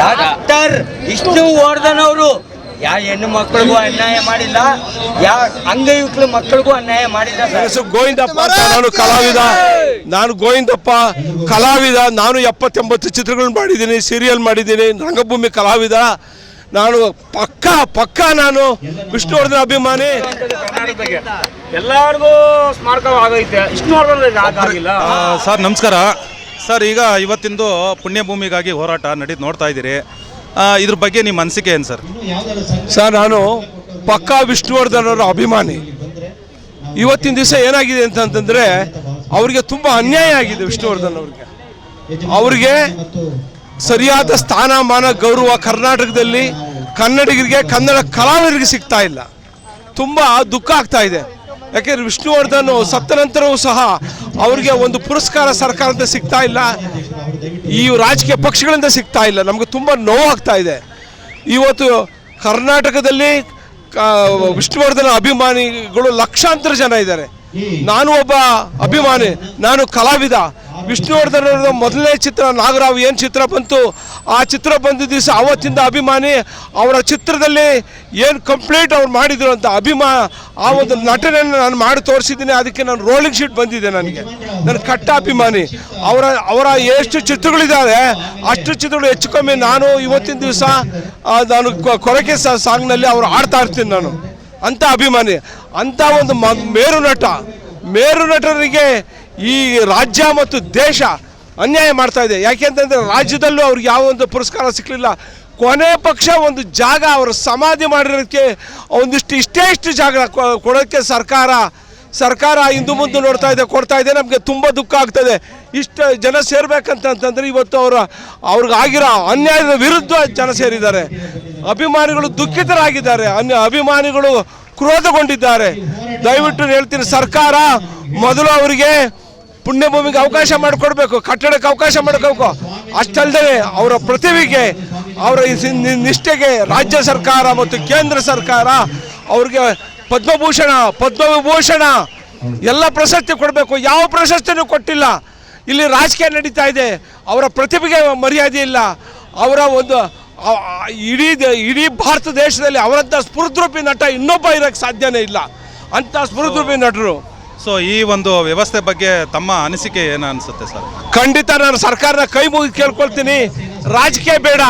Doctor ಇಷ್ಟು ಓಡ್ದನವರು ಯಾವ ಹೆಣ್ಣು ಮಕ್ಕಳಿಗೂ ಅನ್ಯಾಯ ಮಾಡಿಲ್ಲ ಯಾವ ಅಂಗವಿಕಲ ಮಕ್ಕಳಿಗೂ ಅನ್ಯಾಯ ಮಾಡಿಲ್ಲ ಗೋವಿಂದಪ್ಪ ಅಂತ ನಾನು ಕಲಾವಿದ ನಾನು ಗೋವಿಂದಪ್ಪ ಕಲಾವಿದ ನಾನು ಎಪ್ಪತ್ತೆಂಬತ್ತು ಚಿತ್ರಗಳನ್ನು ಮಾಡಿದ್ದೀನಿ ಸೀರಿಯಲ್ ಮಾಡಿದ್ದೀನಿ ರಂಗಭೂಮಿ ಕಲಾವಿದ. ನಾನು ಪಕ್ಕ ಪಕ್ಕ ನಾನು ವಿಷ್ಣುವರ್ಧನ ಅಭಿಮಾನಿ. ಎಲ್ಲರಿಗೂ ಸ್ಮಾರಕ ಆಗೈತೆ ಇಷ್ಟು ಆಗಿಲ್ಲ? ಆ, ಸರ್ ನಮಸ್ಕಾರ. ಸರ್, ಈಗ ಇವತ್ತಿಂದು ಪುಣ್ಯಭೂಮಿಗಾಗಿ ಹೋರಾಟ ನಡೀತು ನೋಡ್ತಾ ಇದ್ದೀರಿ. ಇದ್ರ ಬಗ್ಗೆ ನಿಮ್ಮ ಅನಿಸಿಕೆ ಏನು ಸರ್? ಸರ್, ನಾನು ಪಕ್ಕಾ ವಿಷ್ಣುವರ್ಧನ್ ಅವರ ಅಭಿಮಾನಿ. ಇವತ್ತಿನ ದಿವಸ ಏನಾಗಿದೆ ಅಂತಂತಂದ್ರೆ ಅವರಿಗೆ ತುಂಬ ಅನ್ಯಾಯ ಆಗಿದೆ ವಿಷ್ಣುವರ್ಧನ್ ಅವ್ರಿಗೆ. ಅವ್ರಿಗೆ ಸರಿಯಾದ ಸ್ಥಾನಮಾನ, ಗೌರವ ಕರ್ನಾಟಕದಲ್ಲಿ ಕನ್ನಡಿಗರಿಗೆ, ಕನ್ನಡ ಕಲಾವಿದರಿಗೆ ಸಿಗ್ತಾ ಇಲ್ಲ. ತುಂಬ ದುಃಖ ಆಗ್ತಾ ಇದೆ. ಯಾಕೆಂದ್ರೆ ವಿಷ್ಣುವರ್ಧನ್ ಸತ್ತ ನಂತರವೂ ಸಹ ಅವ್ರಿಗೆ ಒಂದು ಪುರಸ್ಕಾರ ಸರ್ಕಾರದಿಂದ ಸಿಗ್ತಾ ಇಲ್ಲ. ಈ ರಾಜಕೀಯ ಪಕ್ಷಗಳಿಂದ ಸಿಗ್ತಾ ಇಲ್ಲ. ನಮಗೆ ತುಂಬ ನೋವಾಗ್ತಾ ಇದೆ. ಇವತ್ತು ಕರ್ನಾಟಕದಲ್ಲಿ ವಿಷ್ಣುವರ್ಧನ ಅಭಿಮಾನಿಗಳು ಲಕ್ಷಾಂತರ ಜನ ಇದ್ದಾರೆ. ನಾನು ಒಬ್ಬ ಅಭಿಮಾನಿ, ನಾನು ಕಲಾವಿದ. ವಿಷ್ಣುವರ್ಧನ್ ಅವರ ಮೊದಲನೇ ಚಿತ್ರ, ನಾಗರಾವ್ ಏನು ಚಿತ್ರ ಬಂತು, ಆ ಚಿತ್ರ ಬಂದ ದಿವಸ ಅವತ್ತಿಂದ ಅಭಿಮಾನಿ ಅವರ ಚಿತ್ರದಲ್ಲಿ ಏನು ಕಂಪ್ಲೀಟ್ ಅವ್ರು ಮಾಡಿದ್ರು ಅಂತ ಅಭಿಮಾ, ಆ ಒಂದು ನಟನೆಯನ್ನು ನಾನು ಮಾಡಿ ತೋರಿಸಿದ್ದೀನಿ, ಅದಕ್ಕೆ ನಾನು ರೋಲಿಂಗ್ ಶೀಟ್ ಬಂದಿದೆ ನನಗೆ. ನನ್ನ ಕಟ್ಟ ಅಭಿಮಾನಿ. ಅವರ ಅವರ ಎಷ್ಟು ಚಿತ್ರಗಳಿದ್ದಾವೆ, ಅಷ್ಟು ಚಿತ್ರಗಳು ಹೆಚ್ಚು ಕಮ್ಮಿ ನಾನು ಇವತ್ತಿನ ದಿವಸ ನಾನು ಕೊರಕೆ ಸಾಂಗ್ನಲ್ಲಿ ಅವ್ರು ಆಡ್ತಾ ಇರ್ತೀನಿ ನಾನು. ಅಂಥ ಅಭಿಮಾನಿ. ಅಂಥ ಒಂದು ಮೇರು ನಟ. ಮೇರು ನಟರಿಗೆ ಈ ರಾಜ್ಯ ಮತ್ತು ದೇಶ ಅನ್ಯಾಯ ಮಾಡ್ತಾ ಇದೆ. ಯಾಕೆಂತಂದ್ರೆ ರಾಜ್ಯದಲ್ಲೂ ಅವ್ರಿಗೆ ಯಾವ ಒಂದು ಪುರಸ್ಕಾರ ಸಿಕ್ಕಲಿಲ್ಲ ಕೊನೆ ಪಕ್ಷ ಒಂದು ಜಾಗ ಅವರು ಸಮಾಧಿ ಮಾಡಿರೋದಕ್ಕೆ ಒಂದಿಷ್ಟು ಇಷ್ಟೇ ಇಷ್ಟು ಜಾಗ ಕೊಡೋಕ್ಕೆ ಸರ್ಕಾರ ಸರ್ಕಾರ ಇಂದು ಮುಂದೆ ನೋಡ್ತಾ ಇದೆ, ಕೊಡ್ತಾ ಇದೆ. ನಮಗೆ ತುಂಬ ದುಃಖ ಆಗ್ತದೆ. ಇಷ್ಟು ಜನ ಸೇರ್ಬೇಕಂತ ಅಂತಂದ್ರೆ ಇವತ್ತು ಅವರ ಅವ್ರಿಗಾಗಿರೋ ಅನ್ಯಾಯದ ವಿರುದ್ಧ ಜನ ಸೇರಿದ್ದಾರೆ. ಅಭಿಮಾನಿಗಳು ದುಃಖಿತರಾಗಿದ್ದಾರೆ. ಅನ್ಯ, ಅಭಿಮಾನಿಗಳು ಕ್ರೋಧಗೊಂಡಿದ್ದಾರೆ. ದಯವಿಟ್ಟು ಹೇಳ್ತೀನಿ, ಸರ್ಕಾರ ಮೊದಲು ಅವರಿಗೆ ಪುಣ್ಯಭೂಮಿಗೆ ಅವಕಾಶ ಮಾಡಿಕೊಡ್ಬೇಕು, ಕಟ್ಟಡಕ್ಕೆ ಅವಕಾಶ ಮಾಡ್ಕೋಬೇಕು ಅಷ್ಟಲ್ಲದೆ ಅವರ ಪ್ರತಿಭೆಗೆ, ಅವರ ನಿಷ್ಠೆಗೆ ರಾಜ್ಯ ಸರ್ಕಾರ ಮತ್ತು ಕೇಂದ್ರ ಸರ್ಕಾರ ಅವ್ರಿಗೆ ಪದ್ಮಭೂಷಣ, ಪದ್ಮವಿಭೂಷಣ ಎಲ್ಲ ಪ್ರಶಸ್ತಿ ಕೊಡಬೇಕು. ಯಾವ ಪ್ರಶಸ್ತಿನೂ ಕೊಟ್ಟಿಲ್ಲ. ಇಲ್ಲಿ ರಾಜಕೀಯ ನಡೀತಾ ಇದೆ. ಅವರ ಪ್ರತಿಭೆಗೆ ಮರ್ಯಾದೆ ಇಲ್ಲ. ಅವರ ಒಂದು ಇಡೀ ಇಡೀ ಭಾರತ ದೇಶದಲ್ಲಿ ಅವರಂಥ ಸ್ಫೂರ್ತಿರೂಪಿ ನಟ ಇನ್ನೊಬ್ಬ ಇರೋಕ್ಕೆ ಸಾಧ್ಯನೇ ಇಲ್ಲ. ಅಂಥ ಸ್ಫೂರ್ತಿರೂಪಿ ನಟರು. ಸೊ ಈ ಒಂದು ವ್ಯವಸ್ಥೆ ಬಗ್ಗೆ ತಮ್ಮ ಅನಿಸಿಕೆ ಏನು ಅನಿಸುತ್ತೆ ಸರ್? ಖಂಡಿತ ನಾನು ಸರ್ಕಾರನ ಕೈ ಮುಗಿ ಕೇಳ್ಕೊಳ್ತೀನಿ. ರಾಜಕೀಯ ಬೇಡ.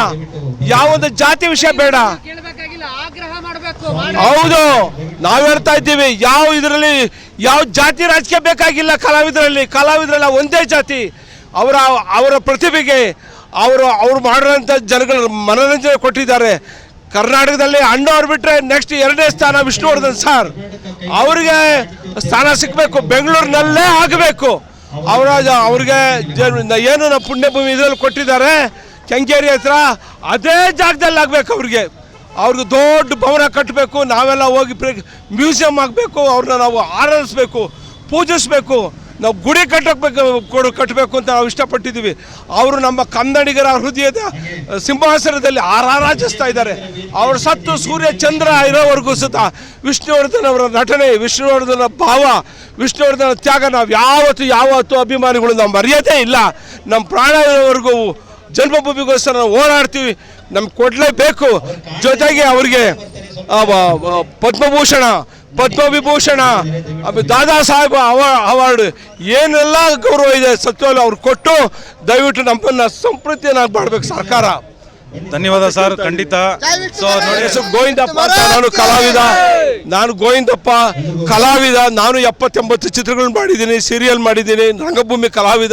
ಯಾವೊಂದು ಜಾತಿ ವಿಷಯ ಬೇಡ. ಹೌದು. ನಾವ್ ಹೇಳ್ತಾ ಇದ್ದೀವಿ, ಯಾವ ಇದರಲ್ಲಿ, ಯಾವ ಜಾತಿ ರಾಜಕೀಯ ಬೇಕಾಗಿಲ್ಲ ಕಲಾವಿದರಲ್ಲಿ. ಕಲಾವಿದರೆಲ್ಲ ಒಂದೇ ಜಾತಿ. ಅವರ ಅವರ ಪ್ರತಿಭೆಗೆ ಅವರು, ಅವ್ರು ಮಾಡಿರೋಂಥ ಜನಗಳ ಮನೋರಂಜನೆ ಕೊಟ್ಟಿದ್ದಾರೆ. ಕರ್ನಾಟಕದಲ್ಲಿ ಅಣ್ಣವ್ರು ಬಿಟ್ಟರೆ ನೆಕ್ಸ್ಟ್ ಎರಡನೇ ಸ್ಥಾನ ವಿಷ್ಣುವರ್ಧನ್ ಸರ್ ಅವರಿಗೆ ಸ್ಥಾನ ಸಿಕ್ಕಬೇಕು ಬೆಂಗಳೂರಿನಲ್ಲೇ ಆಗಬೇಕು. ಅವರ ಅವ್ರಿಗೆ ಏನು ನಮ್ಮ ಪುಣ್ಯಭೂಮಿ ಇದರಲ್ಲಿ ಕೊಟ್ಟಿದ್ದಾರೆ, ಕೆಂಗೇರಿ ಹತ್ರ ಅದೇ ಜಾಗದಲ್ಲಿ ಆಗ್ಬೇಕು ಅವ್ರಿಗೆ. ಅವ್ರಿಗೆ ದೊಡ್ಡ ಭವನ ಕಟ್ಟಬೇಕು ನಾವೆಲ್ಲ ಹೋಗಿ ಮ್ಯೂಸಿಯಂ ಆಗಬೇಕು ಅವ್ರನ್ನ ನಾವು ಆರಾಧಿಸ್ಬೇಕು, ಪೂಜಿಸ್ಬೇಕು. ನಾವು ಗುಡಿ ಕಟ್ಟಬೇಕು, ಕೊಡು, ಕಟ್ಟಬೇಕು ಅಂತ ನಾವು ಇಷ್ಟಪಟ್ಟಿದ್ದೀವಿ. ಅವರು ನಮ್ಮ ಕನ್ನಡಿಗರ ಹೃದಯದ ಸಿಂಹಾಸನದಲ್ಲಿ ಆರಾರಾಜಿಸ್ತಾ ಇದ್ದಾರೆ. ಅವರು ಸತ್ತು ಸೂರ್ಯ ಚಂದ್ರ ಇರೋವರೆಗೂ ಸುತ್ತ ವಿಷ್ಣುವರ್ಧನ್ ಅವರ ನಟನೆ, ವಿಷ್ಣುವರ್ಧನ ಭಾವ, ವಿಷ್ಣುವರ್ಧನ ತ್ಯಾಗ ನಾವು ಯಾವತ್ತು ಯಾವತ್ತು ಅಭಿಮಾನಿಗಳು ನಾವು ಮರೆಯೋದೇ ಇಲ್ಲ. ನಮ್ಮ ಪ್ರಾಣ ಇರೋವರೆಗೂ ಜನ್ಮಭೂಮಿಗೋಸ್ಕರ ನಾವು ಓಡಾಡ್ತೀವಿ ನಮ್ಗೆ ಕೊಡಲೇಬೇಕು. ಜೊತೆಗೆ ಅವರಿಗೆ ಪದ್ಮಭೂಷಣ ಪದ್ಮವಿಭೂಷಣ ದಾದಾ ಸಾಹೇಬ್ ಅವ- ಅವಾರ್ಡ್. ಏನೆಲ್ಲ ಗೌರವ ಇದೆ ಸತ್ಯವಾಗ್ಲೂ ಅವ್ರು ಕೊಟ್ಟು ದಯವಿಟ್ಟು ನಮ್ಮನ್ನ ಸಂಪ್ರೀತಿಯನ್ನಾಗಿ ಮಾಡಬೇಕು ಸರ್ಕಾರ. ಧನ್ಯವಾದ ಸರ್ ಖಂಡಿತ. ಸೊ ನೋಡಿ ಹೆಸರು ಗೋವಿಂದಪ್ಪ ಅಂತ ನಾನು ಕಲಾವಿದ. ನಾನು ಗೋವಿಂದಪ್ಪ ಕಲಾವಿದ. ನಾನು ಎಪ್ಪತ್ತೆಂಬತ್ತು ಚಿತ್ರಗಳನ್ನು ಮಾಡಿದ್ದೀನಿ ಸೀರಿಯಲ್ ಮಾಡಿದ್ದೀನಿ. ರಂಗಭೂಮಿ ಕಲಾವಿದ.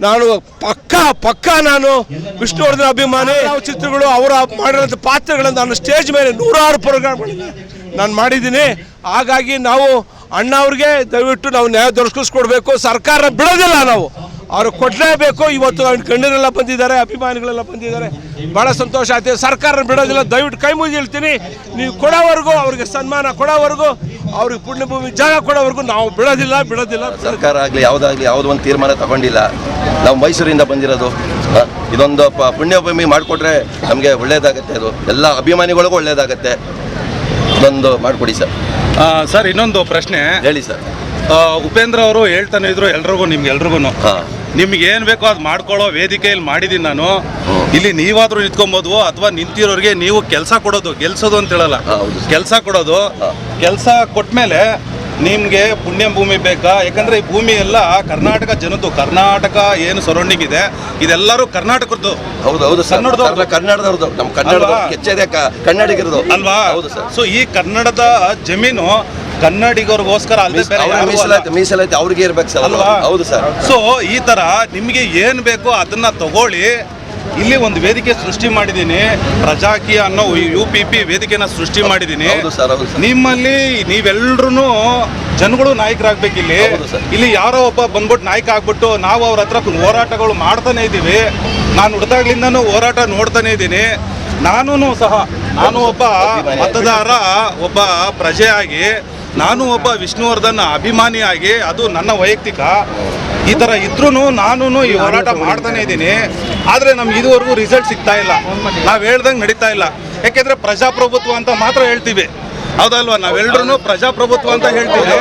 ನಾನು ಪಕ್ಕ ಪಕ್ಕ ನಾನು ವಿಷ್ಣುವರ್ಧನ ಅಭಿಮಾನಿ. ಯಾವ ಚಿತ್ರಗಳು ಅವರ ಮಾಡಿರೋಂಥ ಪಾತ್ರಗಳನ್ನು ನಾನು ಸ್ಟೇಜ್ ಮೇಲೆ ನೂರಾರು ಮಾಡಿದೆ ನಾನು ಮಾಡಿದ್ದೀನಿ. ಹಾಗಾಗಿ ನಾವು ಅಣ್ಣ ಅವ್ರಿಗೆ ದಯವಿಟ್ಟು ನಾವು ನ್ಯಾಯ ದೊರಕಿಸ್ಕೊಡ್ಬೇಕು. ಸರ್ಕಾರ ಬಿಡೋದಿಲ್ಲ ನಾವು. ಅವ್ರು ಕೊಡಲೇಬೇಕು. ಇವತ್ತು ಗಣ್ಯರೆಲ್ಲ ಬಂದಿದ್ದಾರೆ, ಅಭಿಮಾನಿಗಳೆಲ್ಲ ಬಂದಿದ್ದಾರೆ. ಭಾಳ ಸಂತೋಷ ಆಯ್ತು. ಸರ್ಕಾರ ಬಿಡೋದಿಲ್ಲ. ದಯವಿಟ್ಟು ಕೈ ಮುಗಿ ಹೇಳ್ತೀನಿ. ನೀವು ಕೊಡೋವರೆಗೂ ಅವ್ರಿಗೆ ಸನ್ಮಾನ ಕೊಡೋವರೆಗೂ, ಅವ್ರಿಗೆ ಪುಣ್ಯಭೂಮಿ ಜಾಗ ಕೊಡೋವರೆಗೂ ನಾವು ಬಿಡೋದಿಲ್ಲ ಬಿಡೋದಿಲ್ಲ. ಸರ್ಕಾರ ಆಗಲಿ, ಯಾವುದಾಗಲಿ, ಯಾವುದೋ ಒಂದು ತೀರ್ಮಾನ ತಗೊಂಡಿಲ್ಲ. ನಾವು ಮೈಸೂರಿಂದ ಬಂದಿರೋದು ಇದೊಂದು ಪುಣ್ಯಭೂಮಿ ಮಾಡಿಕೊಟ್ರೆ ನಮಗೆ ಒಳ್ಳೆಯದಾಗುತ್ತೆ ಅದು. ಎಲ್ಲ ಅಭಿಮಾನಿಗಳಿಗೂ ಒಳ್ಳೇದಾಗತ್ತೆ. ಇದೊಂದು ಮಾಡಿಕೊಡಿ ಸರ್. ಸರ್ ಇನ್ನೊಂದು ಪ್ರಶ್ನೆ. ಹೇಳಿ ಸರ್. ಉಪೇಂದ್ರ ಅವರು ಹೇಳ್ತಾನೆ ಇದ್ರು ಎಲ್ರಿಗೂ ನಿಮ್ಗೆ ಎಲ್ರಿಗೂ ನಿಮ್ಗೆ ಏನ್ ಬೇಕೋ ಅದು ಮಾಡ್ಕೊಳ್ಳೋ ವೇದಿಕೆಯಲ್ಲಿ ಮಾಡಿದೀನಿ ನಾನು. ಇಲ್ಲಿ ನೀವಾದ್ರೂ ನಿಂತ್ಕೊಬೋದು ಅಥವಾ ನಿಂತಿರೋರಿಗೆ ನೀವು ಕೆಲಸ ಕೊಡೋದು ಗೆಲ್ಸೋದು ಅಂತ ಹೇಳಲ್ಲ ಕೆಲಸ ಕೊಡೋದು ಕೆಲಸ ಕೆಲಸ ಕೊಟ್ಮೇಲೆ ನಿಮ್ಗೆ ಪುಣ್ಯ ಭೂಮಿ ಬೇಕಾ? ಯಾಕಂದರೆ ಈ ಭೂಮಿ ಎಲ್ಲ ಕರ್ನಾಟಕ ಜನದ್ದು ಕರ್ನಾಟಕ ಏನು ಸರೌಂಡಿಂಗ್ ಇದೆ ಇದೆಲ್ಲರೂ ಕರ್ನಾಟಕದ್ದು. ಹೌದು ಹೌದು ಸರ್. ಕನ್ನಡದವ್ರು. ಕನ್ನಡ- ಕನ್ನಡದವ್ರದ್ದು ನಮ್ಮ ಕನ್ನಡ? ಕೆಚ್ಚದೆ ಕನ್ನಡಿಗರದು ಅಲ್ವಾ? ಹೌದು ಸರ್. ಸೊ ಈ ಕನ್ನಡದ ಜಮೀನು ಕನ್ನಡಿಗರಿಗೋಸ್ಕರ ಮೀಸಲಾಯ್ತು ಮೀಸಲಾತಿ ಅವ್ರಿಗೆ ಇರ್ಬೇಕು ಸರ್ ಅಲ್ವಾ? ಹೌದು ಸರ್. ಸೊ ಈ ತರ ನಿಮಗೆ ಏನ್ ಬೇಕೋ ಅದನ್ನ ತಗೊಳ್ಳಿ. ಇಲ್ಲಿ ಒಂದು ವೇದಿಕೆ ಸೃಷ್ಟಿ ಮಾಡಿದ್ದೀನಿ. ಪ್ರಜಾಕೀಯ ಅನ್ನೋ ಯು ಪಿ ಪಿ ವೇದಿಕೆನ ಸೃಷ್ಟಿ ಮಾಡಿದ್ದೀನಿ. ನಿಮ್ಮಲ್ಲಿ ನೀವೆಲ್ಲರೂ ಜನಗಳು ನಾಯಕರಾಗ್ಬೇಕು ಇಲ್ಲಿ ಇಲ್ಲಿ ಯಾರೋ ಒಬ್ಬ ಬಂದ್ಬಿಟ್ಟು ನಾಯಕ ಆಗ್ಬಿಟ್ಟು ನಾವು ಅವ್ರ ಹತ್ರ ಹೋರಾಟಗಳು ಮಾಡ್ತಾನೆ ಇದ್ದೀವಿ. ನಾನು ಹುಡ್ದಾಗ್ಲಿಂದನೂ ಹೋರಾಟ ನೋಡ್ತಾನೆ ಇದ್ದೀನಿ. ನಾನು ಸಹ ನಾನು ಒಬ್ಬ ಮತದಾರ ಒಬ್ಬ ಪ್ರಜೆಯಾಗಿ ನಾನು ಒಬ್ಬ ವಿಷ್ಣುವರ್ಧನ್ ಅಭಿಮಾನಿಯಾಗಿ ಅದು ನನ್ನ ವೈಯಕ್ತಿಕ. ಈ ಥರ ಇದ್ರೂ ನಾನು ಈ ಹೋರಾಟ ಮಾಡ್ತಾನೆ ಇದ್ದೀನಿ. ಆದರೆ ನಮ್ಗೆ ಇದುವರೆಗೂ ರಿಸಲ್ಟ್ ಸಿಗ್ತಾ ಇಲ್ಲ. ನಾವು ಹೇಳ್ದಂಗೆ ನಡೀತಾ ಇಲ್ಲ. ಯಾಕೆಂದ್ರೆ ಪ್ರಜಾಪ್ರಭುತ್ವ ಅಂತ ಮಾತ್ರ ಹೇಳ್ತೀವಿ. ಹೌದಲ್ವಾ? ನಾವೆಲ್ಲರೂ ಪ್ರಜಾಪ್ರಭುತ್ವ ಅಂತ ಹೇಳ್ತೀವಿ.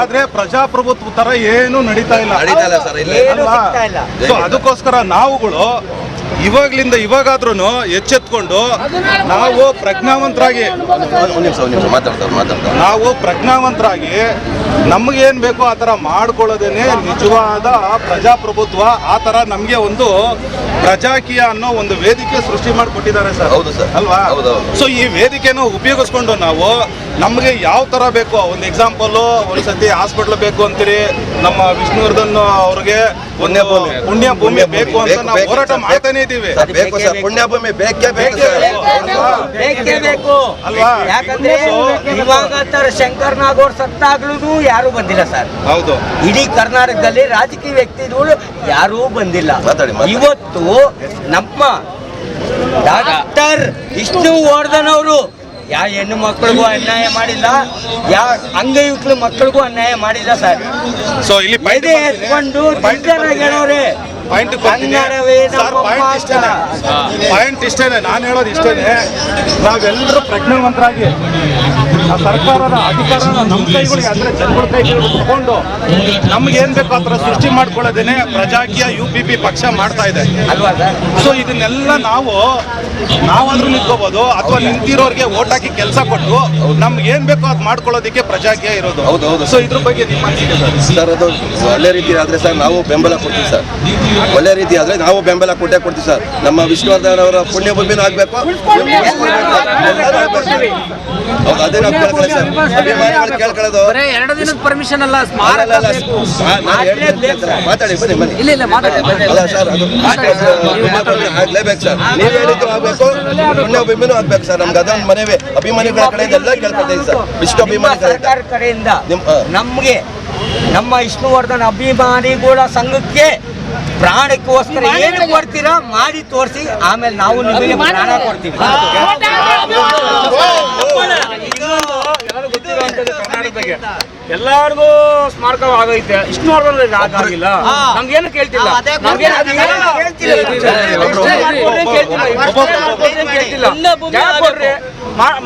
ಆದ್ರೆ ಪ್ರಜಾಪ್ರಭುತ್ವ ತರ ಏನು ನಡೀತಾ ಇಲ್ಲ. ನಡೀತಾ ಇಲ್ಲ ಸರ್ ಇಲ್ಲಿ. ಸಿಗ್ತಾ ಇಲ್ಲ. ಸೊ ಅದಕ್ಕೋಸ್ಕರ ನಾವುಗಳು ಇವಾಗ್ಲಿಂದ ಇವಾಗಾದ್ರೂ ಎಚ್ಚೆತ್ಕೊಂಡು ನಾವು ಪ್ರಜ್ಞಾವಂತರಾಗಿ ನಾವು ಪ್ರಜ್ಞಾವಂತರಾಗಿ ನಮಗೇನು ಬೇಕೋ ಆ ಥರ ಮಾಡ್ಕೊಳ್ಳೋದೇನೆ ನಿಜವಾದ ಪ್ರಜಾಪ್ರಭುತ್ವ ಆ ಥರ ನಮಗೆ ಒಂದು ಪ್ರಜಾಕೀಯ ಅನ್ನೋ ಒಂದು ವೇದಿಕೆ ಸೃಷ್ಟಿ ಮಾಡಿಕೊಟ್ಟಿದ್ದಾರೆ ಸರ್ ಹೌದು ಸರ್. ಅಲ್ವಾ. ಸೊ ಈ ವೇದಿಕೆನ ಉಪಯೋಗಿಸ್ಕೊಂಡು ನಾವು ನಮಗೆ ಯಾವ ಥರ ಬೇಕೋ ಒಂದು ಎಕ್ಸಾಂಪಲು ಒಂದ್ಸತಿ ಹಾಸ್ಪಿಟ್ಲ್ ಬೇಕು ಅಂತೀರಿ ನಮ್ಮ ವಿಷ್ಣುವರ್ಧನ್ ಅವ್ರಿಗೆ ಒಂದು ಪುಣ್ಯಭೂಮಿ. ಪುಣ್ಯ ಭೂಮಿ ಬೇಕು ಅಂತ ನಾವು ಹೋರಾಟ ಮಾಡ್ತಾನೆ ಇದೀವಿ ಬೇಕು ಸರ್. ಪುಣ್ಯಭೂಮಿ ಬೇಕೇ ಬೇಕು ಬೇಕೇ ಬೇಕು. ಅಲ್ವಾ? ಯಾಕಂದ್ರೆ ಇವಾಗ ತರ ಶಂಕರ್ ನಾಗೋರ್ ಸತ್ತಾಗ್ಲೂ ಯಾರು ಬಂದಿಲ್ಲ ಸರ್. ಹೌದು. ಇಡೀ ಕರ್ನಾಟಕದಲ್ಲಿ ರಾಜಕೀಯ ವ್ಯಕ್ತಿಗಳು ಯಾರೂ ಬಂದಿಲ್ಲ. ಇವತ್ತು ನಮ್ಮ ಡಾಕ್ಟರ್ ವಿಷ್ಣು ವರ್ಧನ್ ಅವರು ಯಾವ ಹೆಣ್ಣು ಮಕ್ಕಳಿಗೂ ಅನ್ಯಾಯ ಮಾಡಿಲ್ಲ ಯಾವ ಅಂಗವಿಕಲ ಮಕ್ಕಳಿಗೂ ಅನ್ಯಾಯ ಮಾಡಿಲ್ಲ ಸರ್. ಸೊ ಇಲ್ಲಿ ಪೈದೆ ಎದೆ. ಎತ್ಕೊಂಡು ಹೇಳೋರೆ. ಪಾಯಿಂಟ್ ಕನ್ನಡವೇ ನಮ್ಮ ಪಾಯಿಂಟ್ ಇಷ್ಟೇನೆ. ಪಾಯಿಂಟ್ ಇಷ್ಟೇನೆ. ನಾನು ಹೇಳೋದು ಇಷ್ಟೇನೆ. ನಾವೆಲ್ಲರೂ ಪ್ರಜ್ಞಾವಂತರಾಗಿ ಆ ಸರ್ಕಾರದ ಅಧಿಕಾರನ ನಮ್ಮ ಕೈಗಳಿಗೆ ಅಂದ್ರೆ ಜನಗಳ ಕೈಗಳಿಗೆ ತಗೊಂಡು ನಮ್ಗೆ ಏನ್ ಬೇಕೋ ಆ ಥರ ಸೃಷ್ಟಿ ಮಾಡ್ಕೊಳ್ಳೋದೇನೆ ಪ್ರಜಾಕೀಯ ಯು ಪಿ ಪಿ ಪಕ್ಷ ಮಾಡ್ತಾ ಇದೆ. ಅಲ್ವಾ ಸರ್? ಸೊ ಇದನ್ನೆಲ್ಲ ನಾವು ನಾವಾದ್ರೂ ನಿಂತ್ಕೋಬಹುದು ಅಥವಾ ನಿಂತಿರೋರಿಗೆ ಓಟ್ ಹಾಕಿ ಕೆಲಸ ಕೊಟ್ಟು ನಮ್ಗೆ ಏನ್ ಬೇಕೋ ಅದು ಮಾಡ್ಕೊಳ್ಳೋದಕ್ಕೆ ಪ್ರಜಾಕೀಯ ಇರೋದು. ಹೌದು, ಹೌದು. ಸೊ ಇದ್ರ ಬಗ್ಗೆ ನಿಮ್ಮ ಅನಿಸಿಕೆ ಸರ್. ಸರ್ ಅದು ಒಳ್ಳೆ ರೀತಿ ಆದ್ರೆ ಸರ್ ನಾವು ಬೆಂಬಲ ಕೊಡ್ತೀವಿ ಸರ್. ಒಳ್ಳೆ ರೀತಿ ಆದ್ರೆ ನಾವು ಬೆಂಬಲ ಕೊಟ್ಟೆ ಕೊಡ್ತೀವಿ ಸರ್. ನಮ್ಮ ವಿಷ್ಣುವರ್ಧನ್ ಅವರ ಪುಣ್ಯ ಭೂಮಿನೂ ಆಗ್ಬೇಕು ಎಲ್ಲರೂ ಆಗ್ಬೇಕು. ಹೌದು ಅದೇ ನಾವು ಕೇಳ್ಕೊಳ್ಳೋದು ಬರೇ ಎರಡು ದಿನದ ಪರ್ಮಿಷನ್ ಅಲ್ಲ ಸ್ಮಾರಕ. ಬೇಕು. ಮಾತಾಡಿ ಬನ್ನಿ ಬನ್ನಿ. ಇಲ್ಲ ಇಲ್ಲ ಮಾತಾಡಿ ಅಲ್ಲ ಸರ್ ಅದು ಆಗ್ಲೇಬೇಕು ಸರ್. ನೀವು ಹೇಳಿದ್ದು ಆಗ್ಬೇಕು. ಪುಣ್ಯ ಭೂಮಿನೂ ಆಗ್ಬೇಕು ಸರ್. ನಮ್ಗೆ ಅದೊಂದು ಮನವಿ. ಅಭಿಮಾನಿಗಳ ಕಡೆಯಿಂದ ಎಲ್ಲ ಕೇಳ್ಕೊಳ್ತೀವಿ ಸರ್. ವಿಶ್ವ ಸರ್ಕಾರ ಕಡೆಯಿಂದ ನಿಮ್ಮ- ನಮ್ಗೆ ನಮ್ಮ ವಿಷ್ಣುವರ್ಧನ್ ಅಭಿಮಾನಿಗಳ ಸಂಘಕ್ಕೆ ಪ್ರಾಣಕ್ಕೋಸ್ಕರ ಏನು ಕೊಡ್ತೀರಾ ಮಾಡಿ ತೋರಿಸಿ ಆಮೇಲೆ ನಾವು ನಿಮಗೆ ಪ್ರಾಣ ಕೊಡ್ತೀವಿ ಎಲ್ಲಾರ್ಗೂ ಸ್ಮಾರಕ ಆಗೈತೆ ಇಷ್ಟು ನೋಡಿದ್ರೆ ಆಗಿಲ್ಲ ನಮ್ಗೇನು ಕೇಳ್ತಿಲ್ಲ ಕೊಡ್ರಿ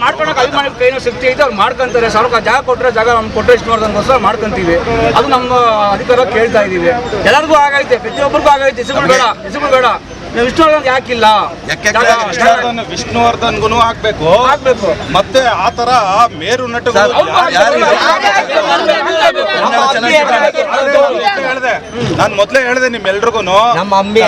ಮಾಡ್ಕೊಳಕ್ ಅಭಿಮಾನಿ ಕೈನ ಶಕ್ತಿ ಐತೆ ಅವ್ರು ಮಾಡ್ಕೊಂತಾರೆ. ಸರ್ಕಾರ ಜಾಗ ಕೊಟ್ಟರೆ ಜಾಗ ನಮ್ಗೆ ಕೊಟ್ಟರೆ ಇಷ್ಟು ನೋಡ್ದಂಗೋಸ್ಕರ ಮಾಡ್ಕೊಂತೀವಿ. ಅದು ನಮ್ಮ ಅಧಿಕಾರ ಕೇಳ್ತಾ ಇದೀವಿ. ಎಲ್ಲರಿಗೂ ಆಗೈತೆ ಪ್ರತಿಯೊಬ್ಬರಿಗೂ ಆಗೈತೆ ಹೆಸರು ಬೇಡ ಹೆಸರು ಬೇಡ. ನೋಡ್ದಂಗೆ ಯಾಕಿಲ್ಲ? ವಿಷ್ಣುವರ್ಧನ್ ವಿಷ್ಣುವರ್ಧನ್ಗೂ ಹಾಕ್ಬೇಕು. ಆಗ್ಬೇಕು ಮತ್ತೆ ಆ ತರ ಮೇರು ನಟಗಳು ಹೇಳಿದೆ ನಾನು ಮೊದ್ಲೇ ಹೇಳ್ದೆ. ನಿಮ್ಮೆಲ್ರಿಗೂ ನಮ್ಮ ಅಂಬಿ